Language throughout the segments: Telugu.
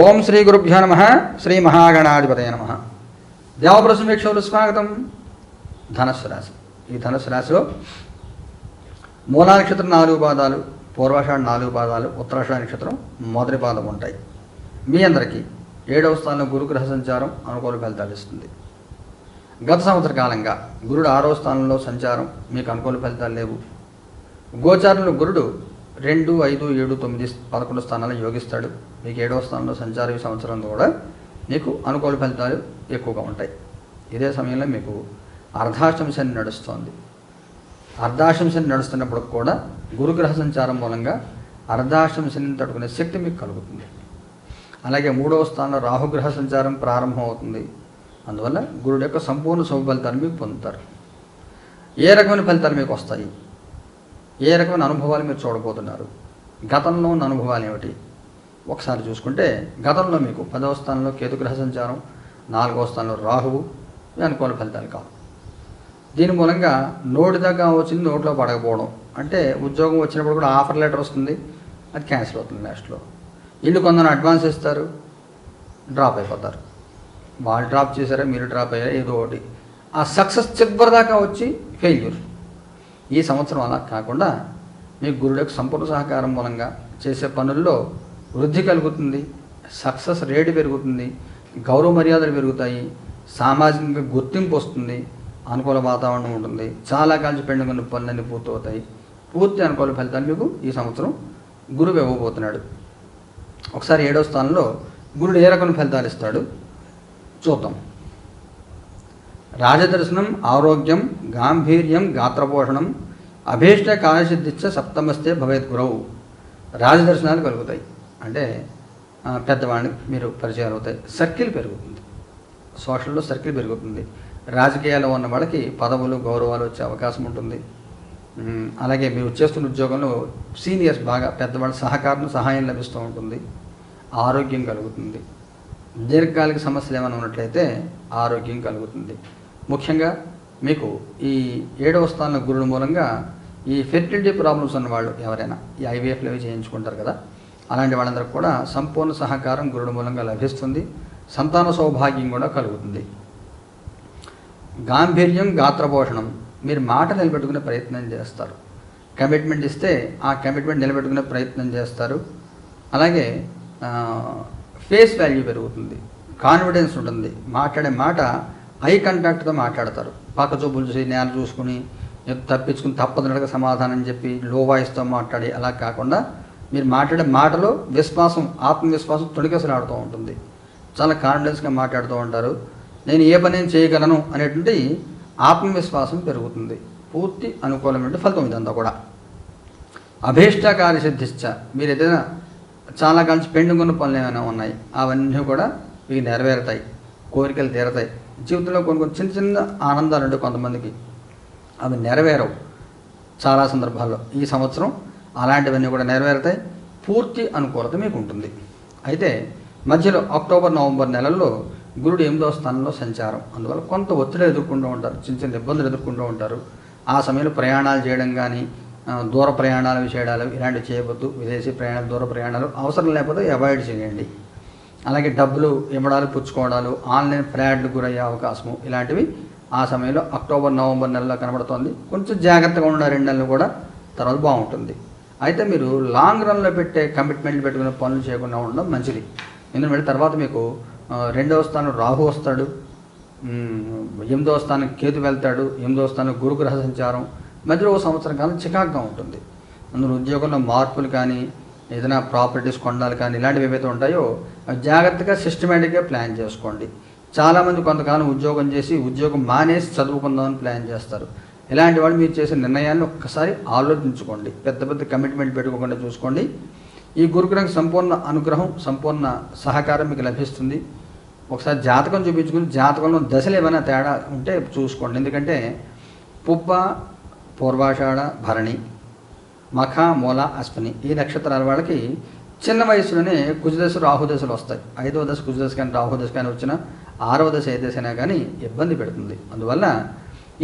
ఓం శ్రీ గురుభ్యో నమ శ్రీ మహాగణాధిపతయ నమ. దేవప్రసం వీక్షకులు స్వాగతం. ధనస్సు రాశి. ఈ ధనస్సు రాశిలో మూలా నక్షత్రం నాలుగు పాదాలు పూర్వాషాఢ నాలుగు పాదాలు ఉత్తరాషాఢ నక్షత్రం మొదటి పాదం ఉంటాయి. మీ అందరికీ ఏడవ స్థానంలో గురుగ్రహ సంచారం అనుకూల ఫలితాలు ఇస్తుంది. గత సంవత్సర కాలంగా గురుడు ఆరవ స్థానంలో సంచారం మీకు అనుకూల ఫలితాలు లేవు. గోచారంలో గురుడు రెండు ఐదు ఏడు తొమ్మిది పదకొండు స్థానాలు యోగిస్తాడు. మీకు ఏడవ స్థానంలో సంచార ఈ సంవత్సరం కూడా మీకు అనుకూల ఫలితాలు ఎక్కువగా ఉంటాయి. ఇదే సమయంలో మీకు అర్ధాష్టమ శని నడుస్తోంది. అర్ధాష్టమ శని నడుస్తున్నప్పుడు కూడా గురుగ్రహ సంచారం మూలంగా అర్ధాష్టమ శనిని తట్టుకునే శక్తి మీకు కలుగుతుంది. అలాగే మూడవ స్థానంలో రాహుగ్రహ సంచారం ప్రారంభం అవుతుంది. అందువల్ల గురుడు యొక్క సంపూర్ణ శుభ ఫలితాన్ని మీకు పొందుతారు. ఏ రకమైన ఫలితాలు మీకు వస్తాయి? ఏ రకమైన అనుభవాలు మీరు చూడబోతున్నారు? గతంలో ఉన్న అనుభవాలు ఏమిటి? ఒకసారి చూసుకుంటే గతంలో మీకు పదవ స్థానంలో కేతుగ్రహ సంచారం నాలుగవ స్థానంలో రాహువు ఇవి అనుకూల ఫలితాలు కావు. దీని మూలంగా నోటి దాకా వచ్చింది నోట్లో పడకపోవడం. అంటే ఉద్యోగం వచ్చినప్పుడు కూడా ఆఫర్ లెటర్ వస్తుంది అది క్యాన్సిల్ అవుతుంది లాస్ట్లో. ఇల్లు కొందరు అడ్వాన్స్ ఇస్తారు డ్రాప్ అయిపోతారు. వాళ్ళు డ్రాప్ చేశారా మీరు డ్రాప్ అయ్యారా ఏదో ఒకటి. ఆ సక్సెస్ చివరి దాకా వచ్చి ఫెయిల్యూర్. ఈ సంవత్సరం అలా కాకుండా మీ గురుడు యొక్క సంపూర్ణ సహకారం మూలంగా చేసే పనుల్లో వృద్ధి కలుగుతుంది సక్సెస్ రేటు పెరుగుతుంది గౌరవ మర్యాదలు పెరుగుతాయి సామాజికంగా గుర్తింపు వస్తుంది అనుకూల వాతావరణం ఉంటుంది చాలా కాల్చి పెండుకున్న పనులన్నీ పూర్తవుతాయి. పూర్తి అనుకూల ఫలితాలు మీకు ఈ సంవత్సరం గురువు ఇవ్వబోతున్నాడు. ఒకసారి ఏడవ స్థానంలో గురుడు ఏ రకమైన ఫలితాలు ఇస్తాడు? చూద్దాం. రాజదర్శనం ఆరోగ్యం గాంభీర్యం గాత్రపోషణం అభీష్ట కార్యసిద్ధిచ్చ సప్తమస్తే భవేత్ గురవు రాజదర్శనాలు కలుగుతాయి. అంటే పెద్దవాడిని మీరు పరిచయాలు అవుతాయి. సర్కిల్ పెరుగుతుంది. సోషల్లో సర్కిల్ పెరుగుతుంది. రాజకీయాల్లో ఉన్న వాళ్ళకి పదవులు గౌరవాలు వచ్చే అవకాశం ఉంటుంది. అలాగే మీరు చేస్తున్న ఉద్యోగంలో సీనియర్స్ బాగా పెద్దవాళ్ళ సహకారం సహాయం లభిస్తూ ఉంటుంది. ఆరోగ్యం కలుగుతుంది. దీర్ఘకాలిక సమస్యలు ఏమైనా ఉన్నట్లయితే ఆరోగ్యం కలుగుతుంది. ముఖ్యంగా మీకు ఈ ఏడవ స్థానంలో గురుడు మూలంగా ఈ ఫెర్టిలిటీ ప్రాబ్లమ్స్ ఉన్న వాళ్ళు ఎవరైనా ఈ ఐవీఎఫ్లు అవి చేయించుకుంటారు కదా అలాంటి వాళ్ళందరికీ కూడా సంపూర్ణ సహకారం గురుడు మూలంగా లభిస్తుంది సంతాన సౌభాగ్యం కూడా కలుగుతుంది. గాంభీర్యం గాత్రపోషణం మీరు మాట నిలబెట్టుకునే ప్రయత్నం చేస్తారు. కమిట్మెంట్ ఇస్తే ఆ కమిట్మెంట్ నిలబెట్టుకునే ప్రయత్నం చేస్తారు. అలాగే ఫేస్ వాల్యూ పెరుగుతుంది కాన్ఫిడెన్స్ ఉంటుంది మాట్లాడే మాట ఐ కాంటాక్ట్తో మాట్లాడతారు. పక్క చూపులు చూసి నేల చూసుకుని తప్పించుకుని తప్పదనక సమాధానం చెప్పి లో వాయిస్తో మాట్లాడి అలా కాకుండా మీరు మాట్లాడే మాటలో విశ్వాసం ఆత్మవిశ్వాసం తొడిగసలాడుతూ ఉంటుంది. చాలా కాన్ఫిడెన్స్గా మాట్లాడుతూ ఉంటారు. నేను ఏ పని చేయగలను అనేటువంటి ఆత్మవిశ్వాసం పెరుగుతుంది. పూర్తి అనుకూలమైన ఫలితం ఇదంతా కూడా. అభీష్ట కార్యసిద్ధిశ్చ మీరు ఏదైనా చాలా కలిసి పెండుకున్న పనులు ఏమైనా ఉన్నాయి అవన్నీ కూడా మీకు నెరవేరుతాయి. కోరికలు తీరతాయి. జీవితంలో కొన్ని కొన్ని చిన్న చిన్న ఆనందాలు ఉంటాయి కొంతమందికి. అవి నెరవేరవు చాలా సందర్భాల్లో. ఈ సంవత్సరం అలాంటివన్నీ కూడా నెరవేరుతాయి. పూర్తి అనుకూలత మీకు ఉంటుంది అయితే మధ్యలో అక్టోబర్ నవంబర్ నెలల్లో గురుడు ఎనిమిదవ స్థానంలో సంచారం. అందువల్ల కొంత ఒత్తిడి ఎదుర్కొంటూ ఉంటారు. చిన్న చిన్న ఇబ్బందులు ఎదుర్కొంటూ ఉంటారు. ఆ సమయంలో ప్రయాణాలు చేయడం కానీ దూర ప్రయాణాలు చేయడాలు ఇలాంటివి చేయవద్దు. విదేశీ ప్రయాణాలు దూర ప్రయాణాలు అవసరం లేకపోతే అవాయిడ్ చేయండి. అలాగే డబ్బులు ఇవ్వడాలు పుచ్చుకోవడాలు ఆన్లైన్ ఫ్రాడ్లు గురయ్యే అవకాశము ఇలాంటివి ఆ సమయంలో అక్టోబర్ నవంబర్ నెలలో కనబడుతోంది. కొంచెం జాగ్రత్తగా ఉన్న రెండు నెలలు కూడా తర్వాత బాగుంటుంది. అయితే మీరు లాంగ్ రన్లో పెట్టే కమిట్మెంట్లు పెట్టుకునే పనులు చేయకుండా ఉండడం మంచిది. ఎందుకంటే తర్వాత మీకు రెండవ స్థానం రాహు వస్తాడు ఎనిమిదవ స్థానం కేతు వెళ్తాడు ఎనిమిదవ స్థానం గురుగ్రహ సంచారం మధ్యలో ఒక సంవత్సరం కాలం చికాగ్గా ఉంటుంది. అందులో ఉద్యోగంలో మార్పులు కానీ ఏదైనా ప్రాపర్టీస్ కొనాలి కానీ ఇలాంటివి ఏవైతే ఉంటాయో జాగ్రత్తగా సిస్టమేటిక్గా ప్లాన్ చేసుకోండి. చాలామంది కొంతకాలం ఉద్యోగం చేసి ఉద్యోగం మానేసి చదువుకుందామని ప్లాన్ చేస్తారు. ఇలాంటి వాళ్ళు మీరు చేసే నిర్ణయాన్ని ఒక్కసారి ఆలోచించుకోండి. పెద్ద పెద్ద కమిట్మెంట్ పెట్టుకోకుండా చూసుకోండి. ఈ గురుగ్రహం సంపూర్ణ అనుగ్రహం సంపూర్ణ సహకారం మీకు లభిస్తుంది. ఒకసారి జాతకం చూపించుకుని జాతకంలో దశలు ఏమైనా తేడా ఉంటే చూసుకోండి. ఎందుకంటే పుబ్బ పూర్వాషాఢ భరణి మఖ మూల అశ్విని ఈ నక్షత్రాల వాళ్ళకి చిన్న వయసులోనే కుజదశ రాహుదశలు వస్తాయి. ఐదవ దశ కుజదశ కానీ రాహుదశ కానీ వచ్చిన ఆరవ దశ ఏ దశ అయినా కానీ ఇబ్బంది పెడుతుంది. అందువల్ల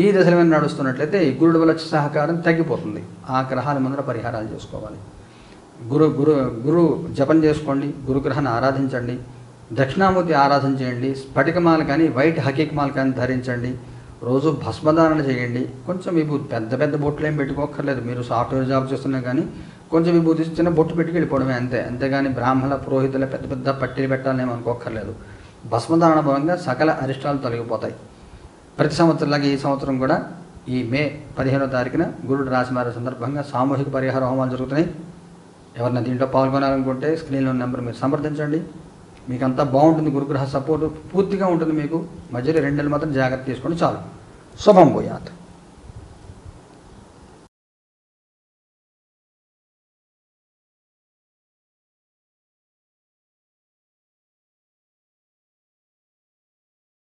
ఈ దశల మీద నడుస్తున్నట్లయితే ఈ గురుడు వల్ల సహకారం తగ్గిపోతుంది. ఆ గ్రహాల ముందర పరిహారాలు చేసుకోవాలి. గురు గురు గురు జపం చేసుకోండి గురుగ్రహాన్ని ఆరాధించండి దక్షిణామూర్తి ఆరాధన చేయండి స్ఫటికమాల కానీ వైట్ హకీకమాల కానీ ధరించండి రోజు భస్మధారణ చేయండి. కొంచెం విభూతి పెద్ద పెద్ద బొట్లు ఏం పెట్టుకోక్కర్లేదు. మీరు సాఫ్ట్వేర్ జాబ్ చేస్తున్నా కానీ కొంచెం విభూతి చిన్న బొట్టు పెట్టుకు వెళ్ళిపోవడమే అంతే. అంతేగాని బ్రాహ్మణ పురోహితుల పెద్ద పెద్ద పట్టీలు పెట్టాలని అనుకోక్కర్లేదు. భస్మధారణ భాగంగా సకల అరిష్టాలు తొలగిపోతాయి. ప్రతి సంవత్సరంలాగా ఈ సంవత్సరం కూడా ఈ మే పదిహేనో తారీఖున గురుడు రాశిమారి సందర్భంగా సామూహిక పరిహార హోమాలు జరుగుతున్నాయి. ఎవరైనా దీంట్లో పాల్గొనాలనుకుంటే స్క్రీన్లో నెంబర్ మీరు సంప్రదించండి. మీకు అంతా బాగుంటుంది గురుగ్రహ సపోర్ట్ పూర్తిగా ఉంటుంది మీకు. మధ్యలో రెండు నెలలు మాత్రం జాగ్రత్త తీసుకోండి చాలు. శుభం పోయాత్